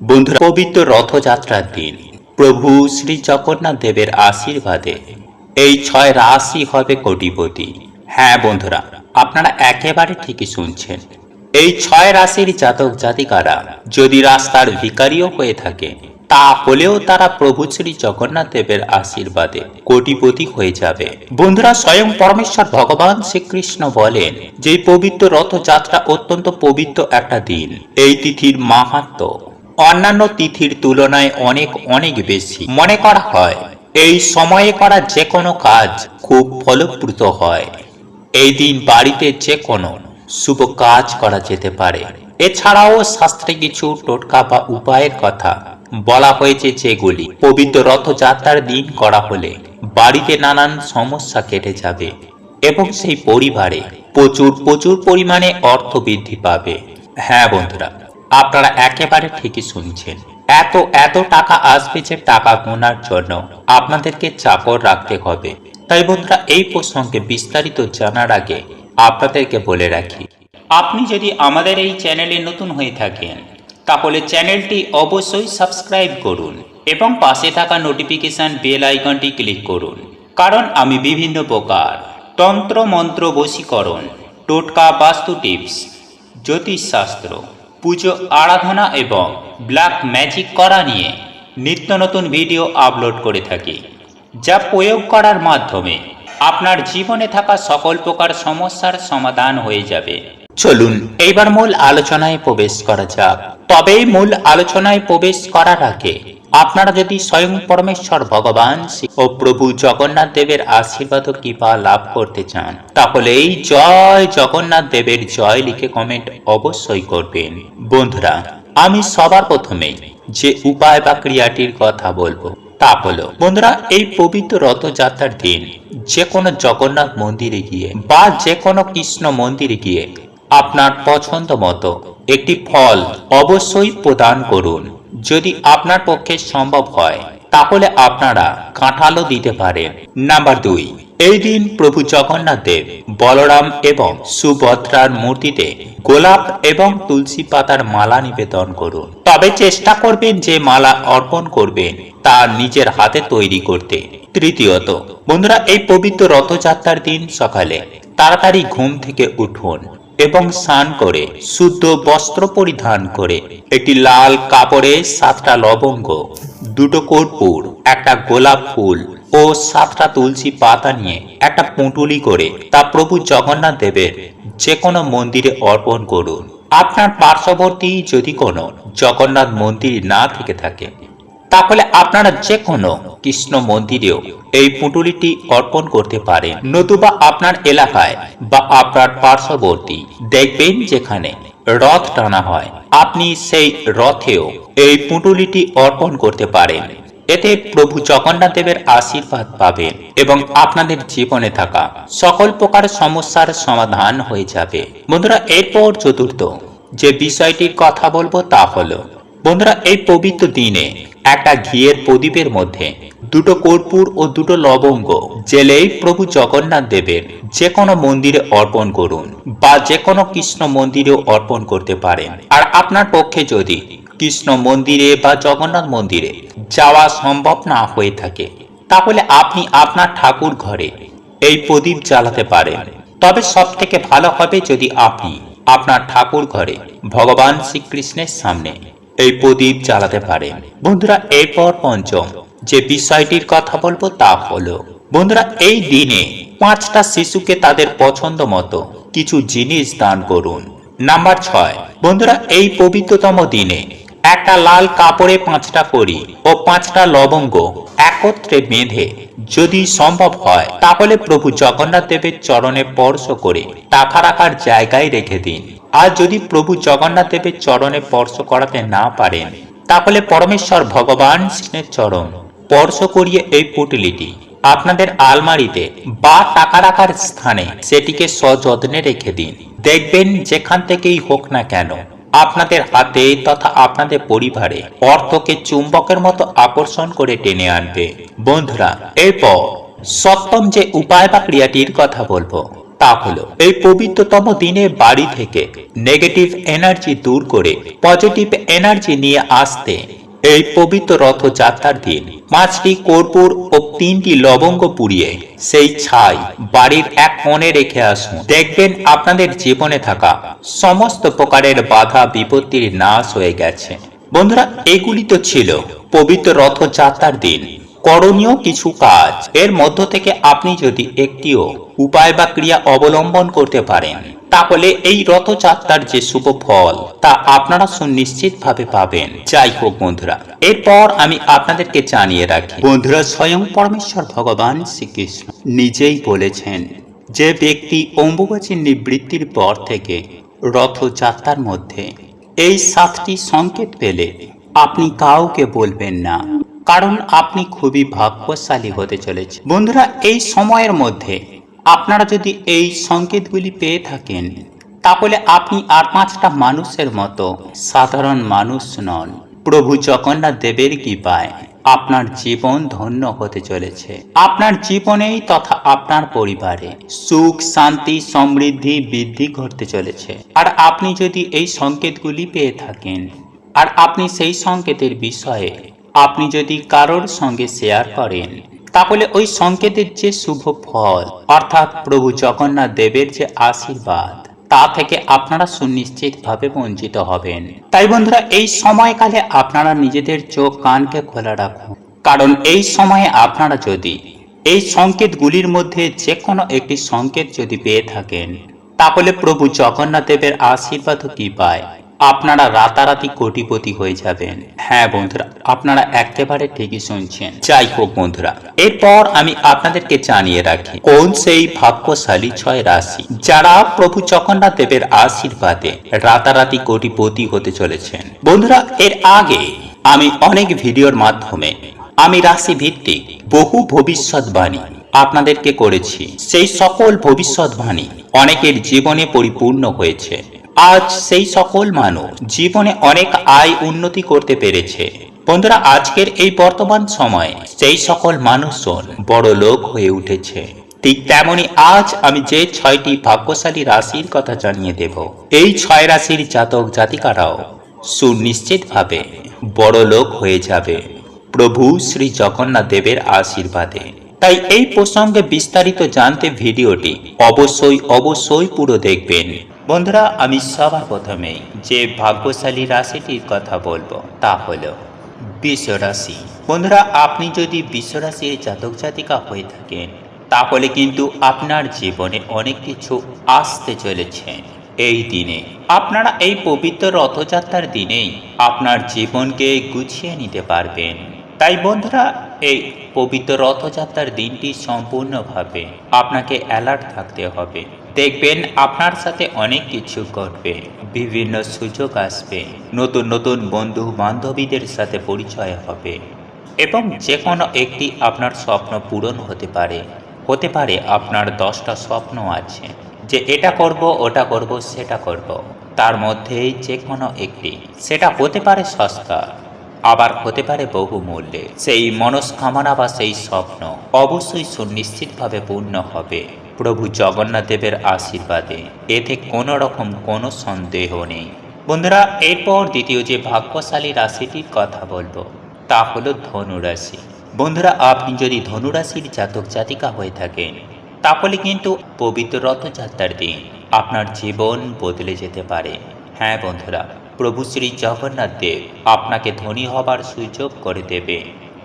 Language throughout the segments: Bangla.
বন্ধুরা, পবিত্র রথযাত্রার দিন। প্রভু শ্রী জগন্নাথ দেবের আশীর্বাদে এই ছয় রাশি হবে কোটিপতি। হ্যাঁ বন্ধুরা, আপনারা একেবারে ঠিকই শুনছেন। এই ছয় রাশির জাতক জাতিকারা যদি রাস্তার ভিকারিও হয়ে থাকে, তাহলেও তারা প্রভু শ্রী জগন্নাথ দেবের আশীর্বাদে কোটিপতি হয়ে যাবে। বন্ধুরা, স্বয়ং পরমেশ্বর ভগবান শ্রীকৃষ্ণ বলেন যে পবিত্র রথযাত্রা অত্যন্ত পবিত্র একটা দিন। এই তিথির মাহাত্ম অন্যান্য তিথির তুলনায় অনেক অনেক বেশি। মনে করা হয়, এই সময়ে করা যে কোনো কাজ খুব ফলপ্রুত হয়। এই দিন বাড়িতে যে কোনো শুভ কাজ করা যেতে পারে। এছাড়াও শাস্ত্রে কিছু টোটকা বা উপায়ের কথা বলা হয়েছে যেগুলি পবিত্র রথযাত্রার দিন করা হলে বাড়িতে নানান সমস্যা কেটে যাবে এবং সেই পরিবারে প্রচুর প্রচুর পরিমাণে অর্থ বৃদ্ধি পাবে। হ্যাঁ বন্ধুরা আপনারা একেবারে ঠিকই শুনছেন। এত এত টাকা আসবে যে টাকা গোনার জন্য আপনাদেরকে চাকর রাখতে হবে। তাই বন্ধুরা, এই প্রসঙ্গে বিস্তারিত জানার আগে আপনাদেরকে বলে রাখি, আপনি যদি আমাদের এই চ্যানেলে নতুন হয়ে থাকেন, তাহলে চ্যানেলটি অবশ্যই সাবস্ক্রাইব করুন এবং পাশে থাকা নোটিফিকেশন বেল আইকনটি ক্লিক করুন। কারণ আমি বিভিন্ন প্রকার তন্ত্র মন্ত্র বশীকরণ, টোটকা বাস্তু টিপস, জ্যোতিষশাস্ত্র পুজো, আরাধনা এবং ব্ল্যাক ম্যাজিক করা নিয়ে নিত্য নতুন ভিডিও আপলোড করে থাকি, যা প্রয়োগ করার মাধ্যমে আপনার জীবনে থাকা সকল প্রকার সমস্যার সমাধান হয়ে যাবে। চলুন, এইবার মূল আলোচনায় প্রবেশ করা যাক। তবেই মূল আলোচনায় প্রবেশ করার আগে আপনারা যদি স্বয়ং পরমেশ্বর ভগবান ও প্রভু জগন্নাথ দেবের আশীর্বাদ ও কৃপা লাভ করতে চান, তাহলে এই জয় জগন্নাথ দেবের জয় লিখে কমেন্ট অবশ্যই করবেন। বন্ধুরা, আমি সবার প্রথমেই যে উপায় বা ক্রিয়াটির কথা বলব, তা হলো, বন্ধুরা, এই পবিত্র রথযাত্রার দিন যে কোনো জগন্নাথ মন্দিরে গিয়ে বা যে কোনো কৃষ্ণ মন্দিরে গিয়ে আপনার পছন্দ মতো একটি ফল অবশ্যই প্রদান করুন। যদি আপনার পক্ষে সম্ভব হয়, তাহলে আপনারা কাঁঠালও দিতে পারেন। নাম্বার দুই, এই দিন প্রভু জগন্নাথ দেব বলরাম এবং সুভদ্রার মূর্তিতে গোলাপ এবং তুলসী পাতার মালা নিবেদন করুন। তবে চেষ্টা করবেন যে মালা অর্পণ করবেন তা নিজের হাতে তৈরি করতে। তৃতীয়ত, বন্ধুরা, এই পবিত্র রথযাত্রার দিন সকালে তাড়াতাড়ি ঘুম থেকে উঠুন। এবং স্নান করে, শুদ্ধ বস্ত্র পরিধান করে। একটি লাল কাপড়ে সাতটা লবঙ্গ, দুটো কর্পূর, একটা গোলাপ ফুল ও সাতটা তুলসী পাতা নিয়ে একটা পুঁটুলি করে তা প্রভু জগন্নাথ দেবের যে কোনো মন্দিরে অর্পণ করুন। আপনার পার্শ্ববর্তী যদি কোনো জগন্নাথ মন্দির না থেকে থাকে, তাহলে আপনারা যে কোনো কৃষ্ণ মন্দিরেও এই পুঁটুলিটি অর্পণ করতে পারেন। নতুবা আপনার এলাকায় বা আপনার পার্শ্ববর্তী দেখবেন যেখানে রথ টানা হয়। আপনি সেই রথেও এই পুঁটুলিটি অর্পণ করতে পারেন। এতে প্রভু জগন্নাথ দেবের আশীর্বাদ পাবেন এবং আপনাদের জীবনে থাকা সকল প্রকার সমস্যার সমাধান হয়ে যাবে। বন্ধুরা, এরপর চতুর্থ যে বিষয়টির কথা বলব তা হলো বন্ধুরা, এই পবিত্র দিনে একটা ঘিয়ের প্রদীপের মধ্যে দুটো কর্পূর ও দুটো লবঙ্গ জেলেই প্রভু জগন্নাথ দেবের যে কোনো মন্দিরে অর্পণ করুন বা যে কোনো কৃষ্ণ মন্দিরেও অর্পণ করতে পারেন। আর আপনার পক্ষে যদি কৃষ্ণ মন্দিরে বা জগন্নাথ মন্দিরে যাওয়া সম্ভব না হয়ে থাকে, তাহলে আপনি আপনার ঠাকুর ঘরে এই প্রদীপ জ্বালাতে পারেন। তবে সব থেকে ভালো হবে যদি আপনি আপনার ঠাকুর ঘরে ভগবান শ্রীকৃষ্ণের সামনে এই প্রদীপ জ্বালাতে পারেন বন্ধুরা, এরপর পঞ্চম যে বিষয়টির কথা বলব তা হলো, বন্ধুরা, এই দিনে পাঁচটা শিশুকে তাদের পছন্দ মতো কিছু জিনিস দান করুন। নাম্বার ছয়, বন্ধুরা, এই পবিত্রতম দিনে একটা লাল কাপড়ে পাঁচটা করি ও পাঁচটা লবঙ্গ একত্রে বেঁধে যদি সম্ভব হয়, তাহলে প্রভু জগন্নাথ দেবের চরণে স্পর্শ করে টাকা রাখার জায়গায় রেখে দিন। আর যদি প্রভু জগন্নাথ দেবের চরণে স্পর্শ করাতে না পারেন, তাহলে পরমেশ্বর ভগবান কৃষ্ণের চরণ। স্পর্শ করিয়ে এই পুটলিটি আপনাদের আলমারিতে বা টাকা রাখার স্থানে সেটিকে সযত্নে রেখে দিন। দেখবেন যেখান থেকেই হোক না কেন, আপনাদের হাতে তথা আপনাদের পরিবারে অর্থকে চুম্বকের মতো আকর্ষণ করে টেনে আনবে। বন্ধুরা, এরপর সপ্তম যে উপায় বা ক্রিয়াটির কথা বলব। তা হলো, এই পবিত্রতম দিনে বাড়ি থেকে নেগেটিভ এনার্জি দূর করে পজিটিভ এনার্জি নিয়ে আসতে এই পবিত্র রথযাত্রার দিন পাঁচটি কর্পূর ও তিনটি লবঙ্গ পুড়িয়ে সেই ছাই বাড়ির এক মনে রেখে আসুন। দেখবেন আপনাদের জীবনে থাকা সমস্ত প্রকারের বাধা বিপত্তির নাশ হয়ে গেছে। বন্ধুরা, এগুলি তো ছিল পবিত্র রথযাত্রার দিন। করণীয় কিছু কাজ। এর মধ্য থেকে আপনি যদি একটিও উপায় বা ক্রিয়া অবলম্বন করতে পারেন, তাহলে এই রথযাত্রার যে শুভ ফল, তা আপনারা সুনিশ্চিত ভাবে পাবেন। যাই হোক বন্ধুরা, এরপর আমি আপনাদেরকে জানিয়ে রাখি। বন্ধুরা, স্বয়ং পরমেশ্বর ভগবান শ্রীকৃষ্ণ নিজেই বলেছেন যে ব্যক্তি অম্বুবাচী নিবৃত্তির পর থেকে রথযাত্রার মধ্যে এই সাতটি সংকেত পেলে আপনি কাউকে বলবেন না। কারণ আপনি খুবই ভাগ্যশালী হতে চলেছে বন্ধুরা, এই সময়ের মধ্যে আপনারা যদি এই সংকেতগুলি পেয়ে থাকেন, তাহলে আপনি আর পাঁচটা মানুষের মতো সাধারণ মানুষ নন। প্রভু জগন্নাথ দেবের কৃপায় আপনার জীবন ধন্য হতে চলেছে। আপনার জীবনেই তথা আপনার পরিবারে সুখ, শান্তি, সমৃদ্ধি, বৃদ্ধি ঘটতে চলেছে। আর আপনি যদি এই সংকেতগুলি পেয়ে থাকেন, আর আপনি সেই সংকেতের বিষয়ে আপনি যদি কারোর সঙ্গে শেয়ার করেন, তাহলে ওই সংকেতের যে শুভ ফল, অর্থাৎ প্রভু জগন্নাথ দেবের যে আশীর্বাদ, তা থেকে আপনারা সুনিশ্চিতভাবে বঞ্চিত হবেন। তাই বন্ধুরা, এই সময়কালে আপনারা নিজেদের চোখ, কানকে খোলা রাখুন। কারণ এই সময়ে আপনারা যদি এই সংকেতগুলির মধ্যে যে কোনো একটি সংকেত যদি পেয়ে থাকেন, তাহলে প্রভু জগন্নাথ দেবের আশীর্বাদ কি পায়? আপনারা রাতারাতি কোটিপতি হয়ে যাবেন। হ্যাঁ বন্ধুরা, আপনারা একেবারে ঠিকই শুনছেন। যাই হোক বন্ধুরা, এরপর আমি আপনাদেরকে জানিয়ে রাখি, কোন সেই ভাগ্যশালী ছয় রাশি, যারা প্রভু জগন্নাথ দেবের আশীর্বাদে রাতারাতি কোটিপতি হতে চলেছেন। বন্ধুরা, এর আগে আমি অনেক ভিডিওর মাধ্যমে আমি রাশি ভিত্তিক বহু ভবিষ্যৎবাণী আপনাদেরকে করেছি। সেই সকল ভবিষ্যৎবাণী অনেকের জীবনে পরিপূর্ণ হয়েছে। আজ সেই সকল মানুষ জীবনে অনেক আয় উন্নতি করতে পেরেছে। বন্ধুরা, আজকের এই বর্তমান সময়ে সেই সকল মানুষজন বড় লোক হয়ে উঠেছে। ঠিক তেমনি আজ আমি যে ছয়টি ভাগ্যশালী রাশির কথা জানিয়ে দেব। এই ছয় রাশির জাতক জাতিকারাও সুনিশ্চিতভাবে বড় লোক হয়ে যাবে। প্রভু শ্রী জগন্নাথ দেবের আশীর্বাদে। তাই এই প্রসঙ্গে বিস্তারিত জানতে ভিডিওটি অবশ্যই অবশ্যই পুরো দেখবেন। বন্ধুরা, আমি সবার প্রথমে যে ভাগ্যশালী রাশিটির কথা বলব তা হলো বৃষ রাশি বন্ধুরা, আপনি যদি বৃষ রাশির জাতক জাতিকা হয়ে থাকেন, তাহলে কিন্তু আপনার জীবনে অনেক কিছু আসতে চলেছে এই দিনে। আপনারা এই পবিত্র রথযাত্রার দিনেই আপনার জীবনকে গুছিয়ে নিতে পারবেন। তাই বন্ধুরা, এই পবিত্র রথযাত্রার দিনটি সম্পূর্ণভাবে আপনাকে অ্যালার্ট থাকতে হবে। দেখবেন আপনার সাথে অনেক কিছু ঘটবে, বিভিন্ন সুযোগ আসবে, নতুন নতুন বন্ধু বান্ধবীদের সাথে পরিচয় হবে এবং যে কোনো একটি আপনার স্বপ্ন পূরণ হতে পারে। হতে পারে আপনার দশটা স্বপ্ন আছে, যে এটা করব, ওটা করব, সেটা করব। তার মধ্যেই যে কোনো একটি, সেটা হতে পারে সস্তা, আবার হতে পারে বহু মূল্যে সেই মনস্কামনা বা সেই স্বপ্ন অবশ্যই সুনিশ্চিতভাবে পূর্ণ হবে। প্রভু জগন্নাথ দেবের আশীর্বাদে। এতে কোনো রকম কোনো সন্দেহ নেই। বন্ধুরা, এরপর দ্বিতীয় যে ভাগ্যশালী রাশিটির কথা বলব, তা হলো ধনুরাশি। বন্ধুরা, আপনি যদি ধনুরাশির জাতক জাতিকা হয়ে থাকেন, তাহলে কিন্তু পবিত্র রথযাত্রার দিন আপনার জীবন বদলে যেতে পারে। হ্যাঁ বন্ধুরা, প্রভু শ্রী জগন্নাথ দেব আপনাকে ধনী হবার সুযোগ করে দেবে।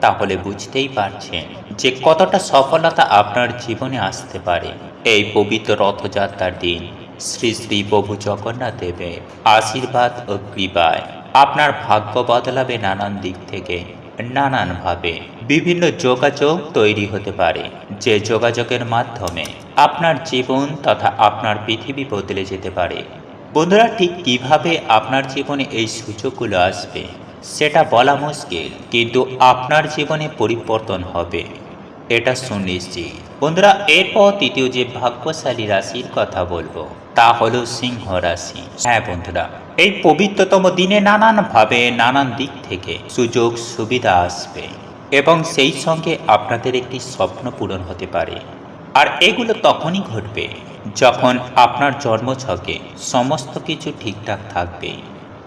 তাহলে বুঝতেই পারছেন যে কতটা সফলতা আপনার জীবনে আসতে পারে। এই পবিত্র রথযাত্রার দিন শ্রী শ্রী প্রভু জগন্নাথ দেবের আশীর্বাদ ও কৃপায় আপনার ভাগ্য বদলাবে নানান দিক থেকে, নানানভাবে। বিভিন্ন যোগাযোগ তৈরি হতে পারে, যে যোগাযোগের মাধ্যমে আপনার জীবন তথা আপনার পৃথিবী বদলে যেতে পারে। বন্ধুরা, ঠিক কীভাবে আপনার জীবনে এই সুযোগগুলো আসবে? সেটা বলা মুশকিল, কিন্তু আপনার জীবনে পরিবর্তন হবে। এটা সুনিশ্চিত। বন্ধুরা, এরপর তৃতীয় যে ভাগ্যশালী রাশির কথা বলব, তা হলো সিংহ রাশি। হ্যাঁ বন্ধুরা, এই পবিত্রতম দিনে নানানভাবে, নানান দিক থেকে সুযোগ সুবিধা আসবে এবং সেই সঙ্গে আপনাদের একটি স্বপ্ন পূরণ হতে পারে। আর এগুলো তখনই ঘটবে যখন আপনার জন্মছকে সমস্ত কিছু ঠিকঠাক থাকবে।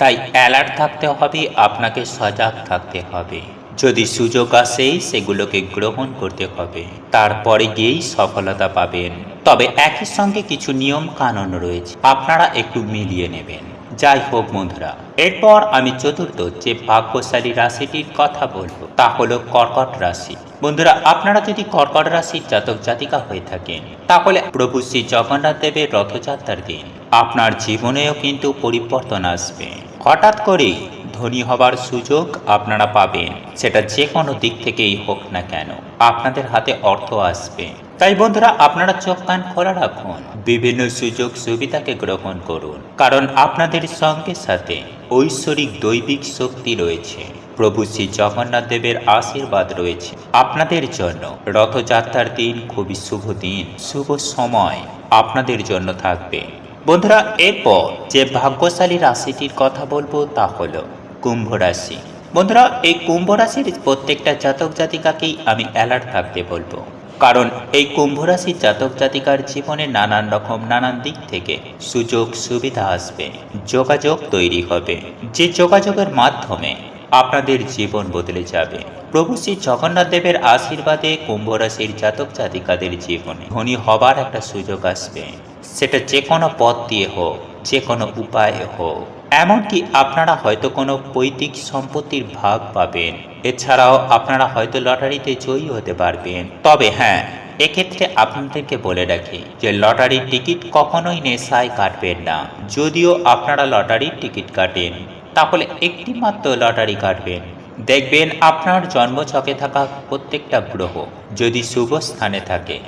তাই অ্যালার্ট থাকতে হবে, আপনাকে সজাগ থাকতে হবে। যদি সুযোগ আসে সেগুলোকে গ্রহণ করতে হবে, তারপরে গিয়েই সফলতা পাবেন। তবে একই সঙ্গে কিছু নিয়ম কানুন রয়েছে, আপনারা একটু মিলিয়ে নেবেন। যাই হোক বন্ধুরা, এরপর আমি চতুর্থ যে ভাগ্যশালী রাশিটির কথা বলব, তা হলো কর্কট রাশি। বন্ধুরা, আপনারা যদি কর্কট রাশির জাতক জাতিকা হয়ে থাকেন, তাহলে প্রভু শ্রী জগন্নাথ দেবের রথযাত্রার দিন, আপনার জীবনেও কিন্তু পরিবর্তন আসবে। হঠাৎ করেই ধনী হবার সুযোগ আপনারা পাবেন। সেটা যে কোনো দিক থেকেই হোক না কেন, আপনাদের হাতে অর্থ আসবে। তাই বন্ধুরা, আপনারা চোখ কান খোলা রাখুন। বিভিন্ন সুযোগ সুবিধাকে গ্রহণ করুন। কারণ আপনাদের সঙ্গে সাথে ঐশ্বরিক দৈবিক শক্তি রয়েছে। প্রভু শ্রী জগন্নাথ দেবের আশীর্বাদ রয়েছে। আপনাদের জন্য রথযাত্রার দিন খুবই শুভ দিন, শুভ সময় আপনাদের জন্য থাকবে। বন্ধুরা, এরপর যে ভাগ্যশালী রাশিটির কথা বলব তা হলো কুম্ভ রাশি। বন্ধুরা, এই কুম্ভ রাশির প্রত্যেকটা জাতক জাতিকাকেই আমি অ্যালার্ট থাকতে বলব। কারণ এই কুম্ভ রাশির জাতক জাতিকার জীবনে নানান রকম, নানান দিক থেকে সুযোগ সুবিধা আসবে, যোগাযোগ তৈরি হবে। যে যোগাযোগের মাধ্যমে আপনাদের জীবন বদলে যাবে। প্রভু শ্রী জগন্নাথ দেবের আশীর্বাদে কুম্ভ রাশির জাতক জাতিকাদের জীবনে ধনী হবার একটা সুযোগ আসবে। সেটা যে কোনো পথ দিয়ে হোক, যে কোনো উপায়ে হোক। এমনকি আপনারা হয়তো কোনো পৈতৃক সম্পত্তির ভাগ পাবেন। এছাড়াও আপনারা হয়তো লটারিতে জয়ী হতে পারবেন। তবে হ্যাঁ এক্ষেত্রে আপনাদেরকে বলে রাখি যে লটারির টিকিট কখনোই নেশায় কাটবেন না। যদিও আপনারা লটারির টিকিট কাটেন, তাহলে একটি মাত্র লটারি কাটবেন। দেখবেন আপনার জন্মছকে থাকা প্রত্যেকটা গ্রহ যদি শুভ স্থানে থাকে।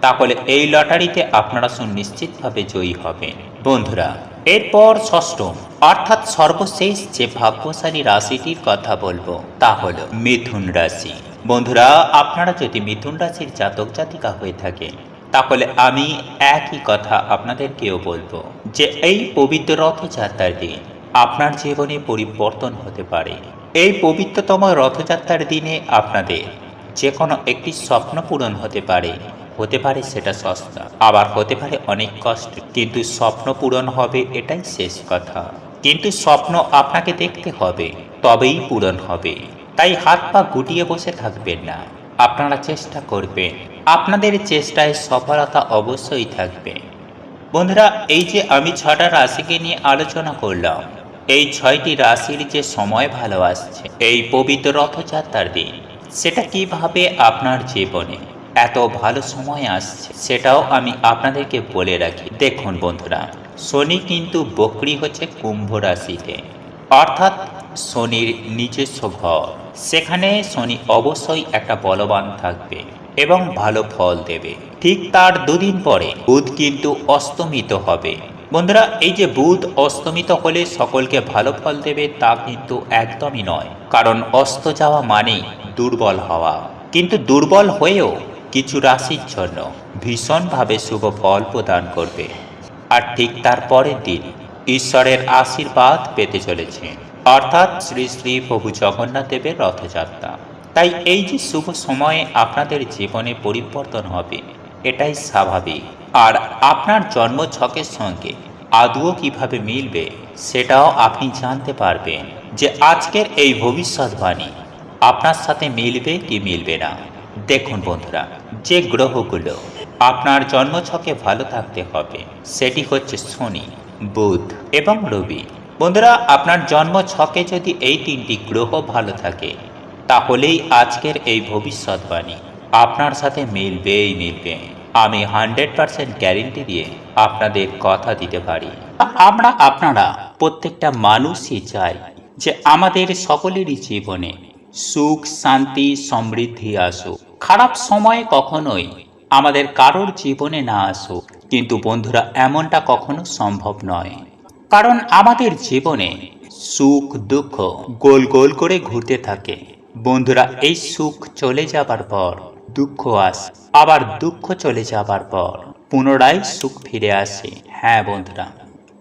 তাহলে এই লটারিতে আপনারা সুনিশ্চিতভাবে জয়ী হবেন। বন্ধুরা, এরপর ষষ্ঠম, অর্থাৎ সর্বশেষ যে ভাগ্যশালী রাশিটির কথা বলব, তা হলো মিথুন রাশি। বন্ধুরা, আপনারা যদি মিথুন রাশির জাতক জাতিকা হয়ে থাকেন, তাহলে আমি একই কথা আপনাদেরকেও বলব যে এই পবিত্র রথযাত্রার দিন আপনার জীবনে পরিবর্তন হতে পারে। এই পবিত্রতম রথযাত্রার দিনে আপনাদের যে কোনো একটি স্বপ্ন পূরণ হতে পারে। হতে পারে সেটা সস্তা। আবার হতে পারে অনেক কষ্ট, কিন্তু স্বপ্ন পূরণ হবে এটাই শেষ কথা। কিন্তু স্বপ্ন আপনাকে দেখতে হবে, তবেই পূরণ হবে। তাই হাত পা গুটিয়ে বসে থাকবেন না। আপনারা চেষ্টা করবেন। আপনাদের চেষ্টায় সফলতা অবশ্যই থাকবে। বন্ধুরা, এই যে আমি ছটা রাশিকে নিয়ে আলোচনা করলাম, এই ছয়টি রাশির যে সময় ভালো আসছে, এই পবিত্র রথযাত্রার দিন, সেটা কীভাবে আপনার জীবনে এত ভালো সময় আসছে, সেটাও আমি আপনাদেরকে বলে রাখি। দেখুন বন্ধুরা, শনি কিন্তু বকরি হচ্ছে কুম্ভ রাশিতে। অর্থাৎ শনির নিজস্ব ঘর। সেখানে শনি অবশ্যই একটা বলবান থাকবে এবং ভালো ফল দেবে। ঠিক তার দুদিন পরে বুধ কিন্তু অস্তমিত হবে। বন্ধুরা, এই যে বুধ অস্তমিত হলে সকলকে ভালো ফল দেবে তা কিন্তু একদমই নয়। কারণ অস্ত যাওয়া মানেই দুর্বল হওয়া। কিন্তু দুর্বল হয়েও কিছু রাশির জন্য ভীষণভাবে শুভ ফল প্রদান করবে। আর ঠিক তার পরের দিন ঈশ্বরের আশীর্বাদ পেতে চলেছে। অর্থাৎ শ্রী শ্রী প্রভু জগন্নাথ দেবের রথযাত্রা। তাই এই যে শুভ সময়ে আপনাদের জীবনে পরিবর্তন হবে, এটাই স্বাভাবিক। আর আপনার জন্ম ছকের সঙ্গে আদৌ কীভাবে মিলবে, সেটাও আপনি জানতে পারবেন যে আজকের এই ভবিষ্যৎবাণী আপনার সাথে মিলবে কি মিলবে না। দেখুন বন্ধুরা, যে গ্রহগুলো আপনার জন্মছকে ভালো থাকতে হবে, সেটি হচ্ছে শনি, বুধ এবং রবি। বন্ধুরা, আপনার জন্ম ছকে যদি এই তিনটি গ্রহ ভালো থাকে, তাহলেই আজকের এই ভবিষ্যৎবাণী আপনার সাথে মিলবেই মিলবে। আমি হান্ড্রেড পার্সেন্ট গ্যারেন্টি দিয়ে আপনাদের কথা দিতে পারি। আমরা, আপনারা প্রত্যেকটা মানুষই চাই যে আমাদের সকলেরই জীবনে সুখ, শান্তি, সমৃদ্ধি আসুক। খারাপ সময় কখনোই আমাদের কারোর জীবনে না আসুক। কিন্তু বন্ধুরা, এমনটা কখনো সম্ভব নয়। কারণ আমাদের জীবনে সুখ, দুঃখ গোল গোল করে ঘুরতে থাকে। বন্ধুরা, এই সুখ চলে যাবার পর, দুঃখ আসে, আবার দুঃখ চলে যাবার পর, পুনরায় সুখ ফিরে আসে। হ্যাঁ বন্ধুরা,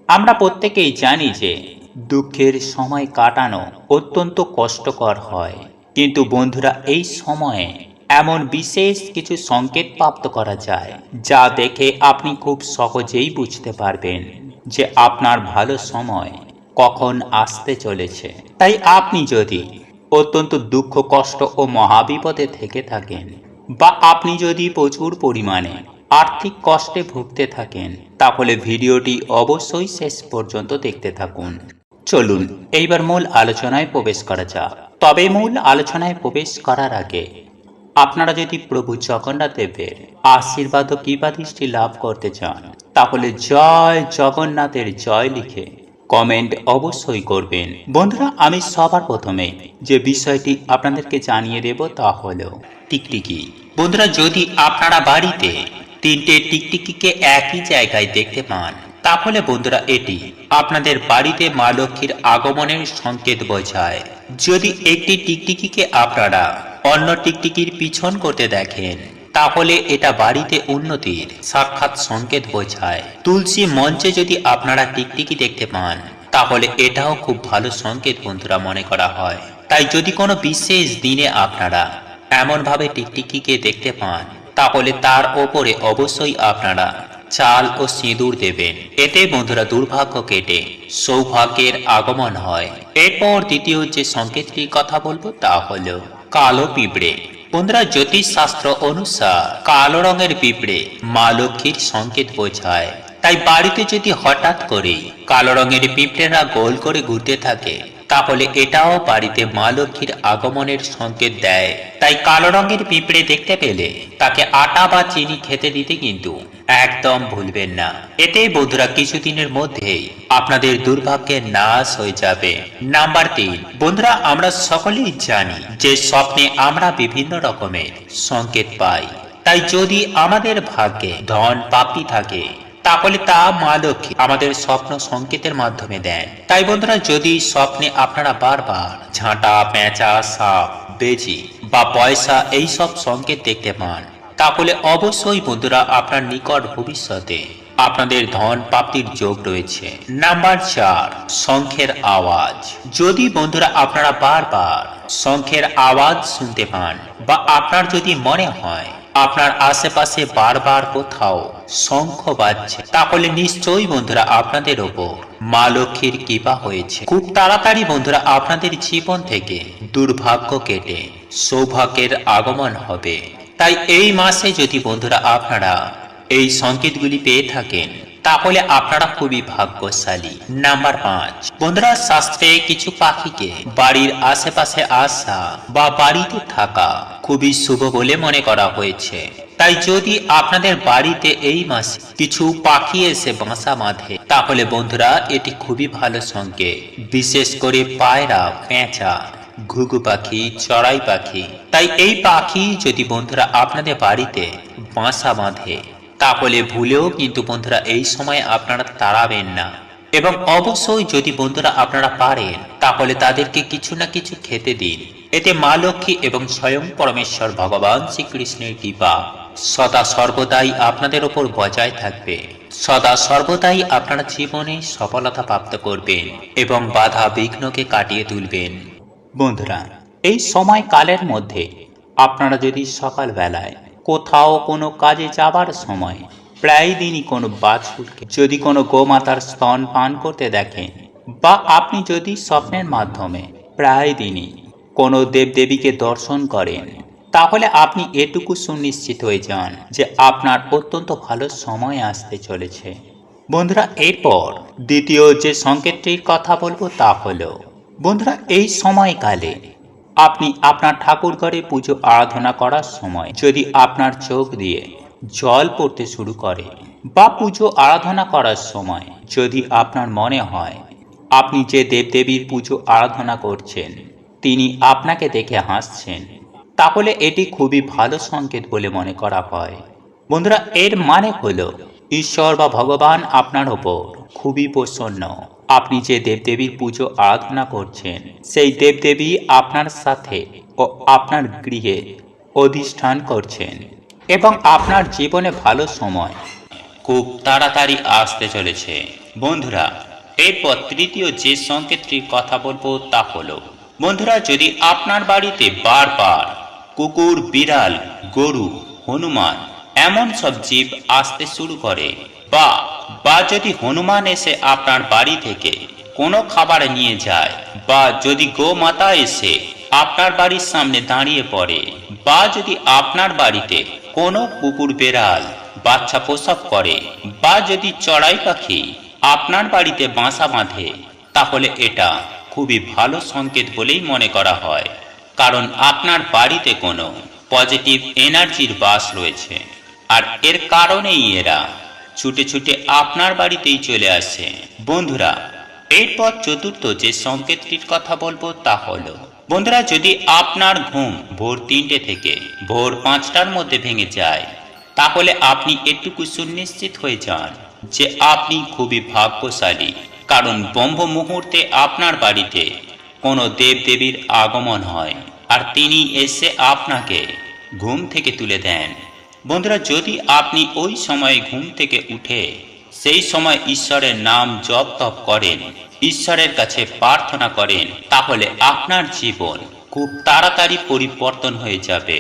আমরা প্রত্যেকেই জানি যে দুঃখের সময় কাটানো অত্যন্ত কষ্টকর হয়। কিন্তু বন্ধুরা, এই সময়ে এমন বিশেষ কিছু সংকেত প্রাপ্ত করা যায়, যা দেখে আপনি খুব সহজেই বুঝতে পারবেন যে আপনার ভালো সময় কখন আসতে চলেছে। তাই আপনি যদি অত্যন্ত দুঃখ, কষ্ট ও মহাবিপদে থেকে থাকেন বা আপনি যদি প্রচুর পরিমাণে আর্থিক কষ্টে ভুগতে থাকেন, তাহলে ভিডিওটি অবশ্যই শেষ পর্যন্ত দেখতে থাকুন। চলুন, এইবার মূল আলোচনায় প্রবেশ করা যাক। তবে মূল আলোচনায় প্রবেশ করার আগে আপনারা যদি প্রভু জগন্নাথ দেবের আশীর্বাদ ও কৃপা দৃষ্টি লাভ করতে চান, তাহলে জয় জগন্নাথের জয় লিখে কমেন্ট অবশ্যই করবেন। বন্ধুরা, আমি সবার প্রথমে যে বিষয়টি আপনাদেরকে জানিয়ে দেব তা হলো টিকটিকি। বন্ধুরা, যদি আপনারা বাড়িতে তিনটে টিকটিকিকে একই জায়গায় দেখতে পান, তাহলে বন্ধুরা এটি আপনাদের বাড়িতে মা লক্ষ্মীর আগমনের সংকেত বোঝায়। যদি একটি টিকটিকিকে আপনারা অন্য টিকটিকির পিছন করতে দেখেন। তাহলে এটা বাড়িতে উন্নতির সাক্ষাৎ সংকেত বোঝায় তুলসী মঞ্চে যদি আপনারা টিকটিকি দেখতে পান, তাহলে এটাও খুব ভালো সংকেত বন্ধুরা মনে করা হয়। তাই যদি কোনো বিশেষ দিনে আপনারা এমনভাবে টিকটিকিকে দেখতে পান, তাহলে তার ওপরে অবশ্যই আপনারা চাল ও সিঁদুর দেবেন। এতে বন্ধুরা দুর্ভাগ্য কেটে সৌভাগ্যের আগমন হয়। এরপর দ্বিতীয় যে সংকেতটির কথা বলব তা হলো কালো পিঁপড়ে। বন্ধুরা জ্যোতিষ শাস্ত্র অনুসার কালো রঙের পিঁপড়ে মা লক্ষ্মীর সংকেত বোঝায়। তাই বাড়িতে যদি হঠাৎ করে কালো রঙের পিঁপড়েরা গোল করে ঘুরতে থাকে, তাহলে এটাও বাড়িতে মা লক্ষ্মীর আগমনের সংকেত দেয়। তাই কালো রঙের পিঁপড়ে দেখতে পেলে তাকে আটা বা চিনি খেতে দিতে কিন্তু একদম ভুলবেন না। এতে বন্ধুরা কিছুদিনের মধ্যেই আপনাদের দুর্ভাগ্যের নাশ হয়ে যাবে। নাম্বার তিন, বন্ধুরা আমরা সকলেই জানি যে স্বপ্নে আমরা বিভিন্ন রকমের সংকেত পাই। তাই যদি আমাদের ভাগ্যে ধন প্রাপ্তি থাকে, তাহলে তা মা লক্ষ্মী আমাদের স্বপ্ন সংকেতের মাধ্যমে দেন। তাই বন্ধুরা যদি স্বপ্নে আপনারা বারবার ঝাঁটা, পেঁচা, সাপ, বেজি বা পয়সা এই সব সংকেত দেখতে পান তাহলে অবশ্যই বন্ধুরা আপনার নিকট ভবিষ্যতে আপনাদের ধন প্রাপ্তির যোগ রয়েছে। নাম্বার চার, শঙ্খের আওয়াজ। যদি বন্ধুরা আপনারা বারবার শঙ্খের আওয়াজ শুনতে পান বা আপনার যদি মনে হয় আপনার আশেপাশে বারবার কোথাও শঙ্খ বাজছে, তাহলে নিশ্চয়ই বন্ধুরা আপনাদের ওপর মা লক্ষ্মীর কৃপা হয়েছে। খুব তাড়াতাড়ি বন্ধুরা আপনাদের জীবন থেকে দুর্ভাগ্য কেটে সৌভাগ্যের আগমন হবে। তাই এই মাসে যদি বন্ধুরা আপনারা এই সংকেতগুলি পেয়ে থাকেন, তাহলে আপনারা খুবই ভাগ্যশালী। নাম্বার পাঁচ, বন্ধুরা শাস্ত্রে কিছু পাখিকে বাড়ির আশেপাশে আসা বা বাড়িতে থাকা খুবই শুভ বলে মনে করা হয়েছে। তাই যদি আপনাদের বাড়িতে এই মাসে কিছু পাখি এসে বাসা বাঁধে, তাহলে বন্ধুরা এটি খুবই ভালো সংকেত। বিশেষ করে পায়রা, পেঁচা ঘুঘু পাখি, চড়াই পাখি। তাই এই পাখি যদি বন্ধুরা আপনাদের বাড়িতে বাসা বাঁধে, তাহলে ভুলেও কিন্তু বন্ধুরা এই সময় আপনারা তাড়াবেন না। এবং অবশ্যই যদি বন্ধুরা আপনারা পারেন, তাহলে তাদেরকে কিছু না কিছু খেতে দিন। এতে মা লক্ষ্মী এবং স্বয়ং পরমেশ্বর ভগবান শ্রীকৃষ্ণের কৃপা সদা সর্বদাই আপনাদের ওপর বজায় থাকবে। সদা সর্বদাই আপনারা জীবনে সফলতা প্রাপ্ত করবেন এবং বাধা বিঘ্নকে কাটিয়ে তুলবেন। বন্ধুরা, এই সময় কালের মধ্যে আপনারা যদি সকালবেলায় কোথাও কোনো কাজে যাবার সময় প্রায় দিনই কোনো বাছুরকে যদি কোনো গোমাতার স্তন পান করতে দেখেন বা আপনি যদি স্বপ্নের মাধ্যমে প্রায় দিনই কোনো দেবদেবীকে দর্শন করেন, তাহলে আপনি এটুকু সুনিশ্চিত হয়ে যান যে আপনার অত্যন্ত ভালো সময় আসতে চলেছে। বন্ধুরা, এরপর দ্বিতীয় যে সংকেতটির কথা বলব তা হলো বন্ধুরা, এই সময়কালে আপনি আপনার ঠাকুর ঘরে পুজো আরাধনা করার সময় যদি আপনার চোখ দিয়ে জল পড়তে শুরু করে বা পুজো আরাধনা করার সময় যদি আপনার মনে হয় আপনি যে দেবদেবীর পুজো আরাধনা করছেন, তিনি আপনাকে দেখে হাসছেন, তাহলে এটি খুবই ভালো সংকেত বলে মনে করা হয়। বন্ধুরা, এর মানে হলো ঈশ্বর বা ভগবান আপনার ওপর খুবই প্রসন্ন। আপনি যে দেবদেবীর পুজো আরাধনা করছেন, সেই দেবদেবী আপনার সাথে ও আপনার গৃহে অধিষ্ঠান করছেন এবং আপনার জীবনে ভালো সময় খুব তাড়াতাড়ি আসতে চলেছে। বন্ধুরা, এরপর তৃতীয় যে সংকেতটির কথা বলব তা হলো, বন্ধুরা, যদি আপনার বাড়িতে বারবার কুকুর, বিড়াল, গরু, হনুমান, এমন সব জীব আসতে শুরু করে বা বা যদি হনুমান এসে আপনার বাড়ি থেকে কোনো খাবার নিয়ে যায়, বা যদি গোমাতা এসে আপনার বাড়ির সামনে দাঁড়িয়ে পড়ে, বা যদি আপনার বাড়িতে কোনো কুকুর বেড়াল, বাচ্চা প্রসব করে, বা যদি চড়াই পাখি আপনার বাড়িতে বাসা বাঁধে, তাহলে এটা খুবই ভালো সংকেত বলেই মনে করা হয়। কারণ আপনার বাড়িতে কোনো পজিটিভ এনার্জির বাস রয়েছে। আর এর কারণেই এরা ছুটে ছুটে আপনার বাড়িতেই চলে আসে। বন্ধুরা, এরপর চতুর্থ যে সংকেতটির কথা বলব তা হলো, বন্ধুরা, যদি আপনার ঘুম ভোর তিনটে থেকে ভোর পাঁচটার মধ্যে ভেঙে যায়, তাহলে আপনি এটুকু সুনিশ্চিত হয়ে যান যে আপনি খুবই ভাগ্যশালী। কারণ ব্রহ্ম মুহূর্তে আপনার বাড়িতে কোনো দেবদেবীর আগমন হয় আর তিনি এসে আপনাকে ঘুম থেকে তুলে দেন। বন্ধুরা, যদি আপনি ওই সময়ে ঘুম থেকে উঠে সেই সময় ঈশ্বরের নাম জপ তপ করেন, ঈশ্বরের কাছে প্রার্থনা করেন, তাহলে আপনার জীবন খুব তাড়াতাড়ি পরিবর্তন হয়ে যাবে।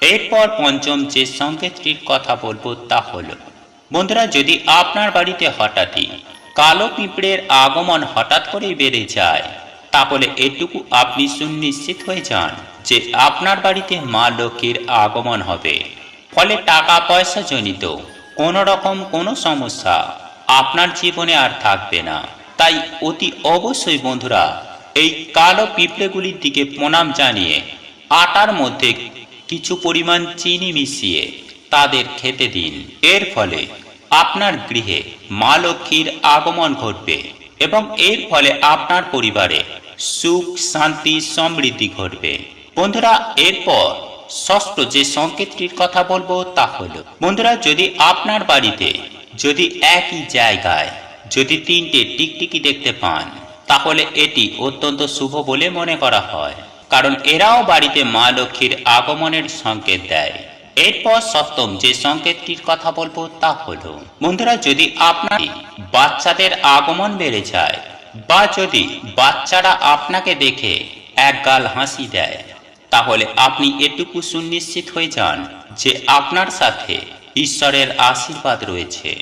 এরপর পঞ্চম যে সংকেতটির কথা বলব তা হলো, বন্ধুরা, যদি আপনার বাড়িতে হঠাৎই কালো পিঁপড়ের আগমন হঠাৎ করেই বেড়ে যায়, তাহলে এটুকু আপনি সুনিশ্চিত হয়ে যান যে আপনার বাড়িতে মা লক্ষ্মীর আগমন হবে। ফলে টাকা পয়সা জনিত, কোনো রকম কোনো সমস্যা আপনার জীবনে আর থাকবে না। তাই অতি অবশ্যই বন্ধুরা, এই কালো পিঁপড়েগুলির দিকে প্রণাম জানিয়ে আটার মধ্যে কিছু পরিমাণ চিনি মিশিয়ে তাদের খেতে দিন। এর ফলে আপনার গৃহে মা লক্ষ্মীর আগমন ঘটবে এবং এর ফলে আপনার পরিবারে সুখ, শান্তি, সমৃদ্ধি ঘটবে। বন্ধুরা, এরপর ষষ্ঠ যে সংকেতটির কথা বলব তা হলো, বন্ধুরা, যদি আপনার বাড়িতে যদি একই জায়গায় যদি তিনটে টিকটিকি দেখতে পান, তাহলে এটি অত্যন্ত শুভ বলে মনে করা হয়। কারণ এরাও বাড়িতে মা লক্ষ্মীর আগমনের সংকেত দেয়। এরপর সপ্তম যে সংকেতটির কথা বলব তা হলো, বন্ধুরা, যদি আপনার বাচ্চাদের আগমন বেড়ে যায় বা যদি বাচ্চারা আপনাকে দেখে এক গাল হাসি দেয় তাহলে আপনি এটুকু সুনিশ্চিত হয়ে যান যে আপনার সাথে ঈশ্বরের আশীর্বাদ রয়েছে।